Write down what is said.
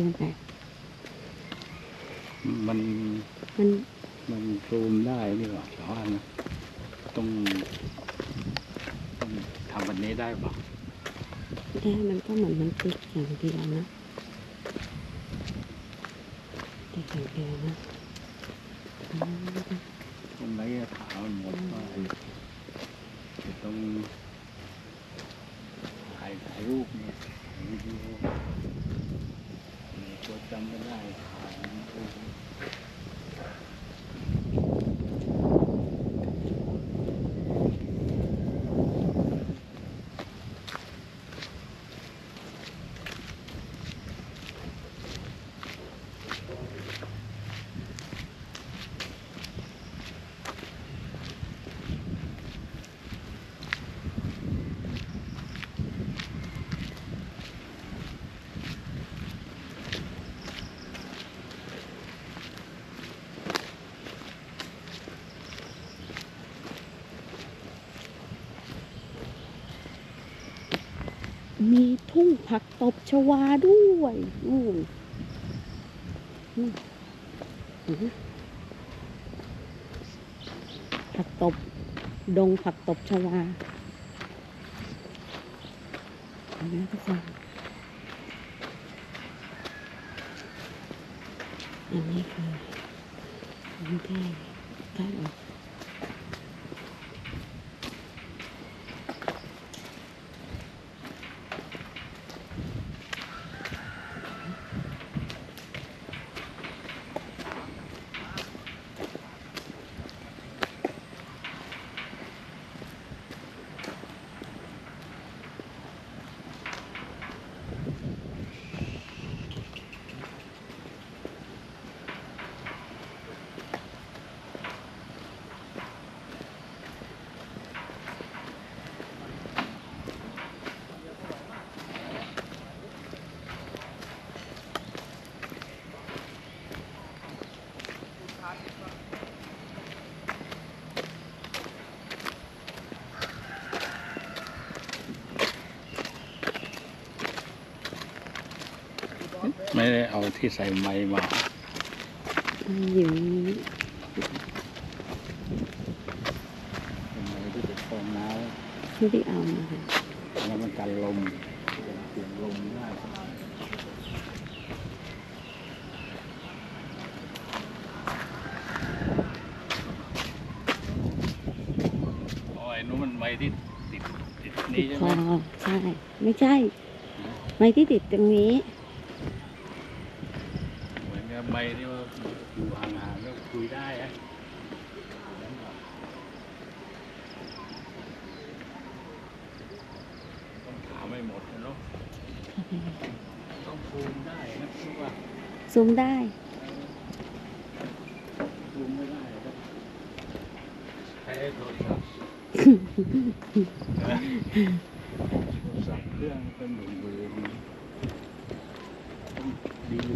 ดูไป มันมันมันซูมได้นี่หว่าแต่ว่านะต้องต้องทำวันนี้ได้ปะแค่มันก็เหมือนมันติดอย่างเดียวนะติดอย่างเดียวนะอืมตรงไหนจะถามมันหมดว่าจะต้องถ่ายถ่ายรูปเนี่ยถ่ายวิดีโอเนี่ยตัว จำไม่ได้ มีทุ่งผักตบชวาด้วยนู่นนู่นอือฮึผักตบ ดงผักตบชวานไหมทุกคนอันนี้คือนที่การออก ไม่ได้เอาที่ใส่ไม้มาอยู่เป็นไม้ที่เป็นฟองน้ไม่ได้เอามาค่ะำแล้วมันกันลมเปลี่ยนลมได้โอ้ยนู้นมันไม้ที่ติดติดตินี่ดใช่คไหมอใช่ ไม่ใช่ ไม้ที่ติดตรงนี้เหมือนกับ ไม้ที่ว่าอยู่ห่างๆก็คุยได้ฮะต้องถามไม่หมดนะเนาะต้องซูมได้นะเพราะว่าซูมได้ซูมไม่ได้ครับใช้โทรศัพท์โทรศัพท์เครื่องเป็นหมื่นห đi du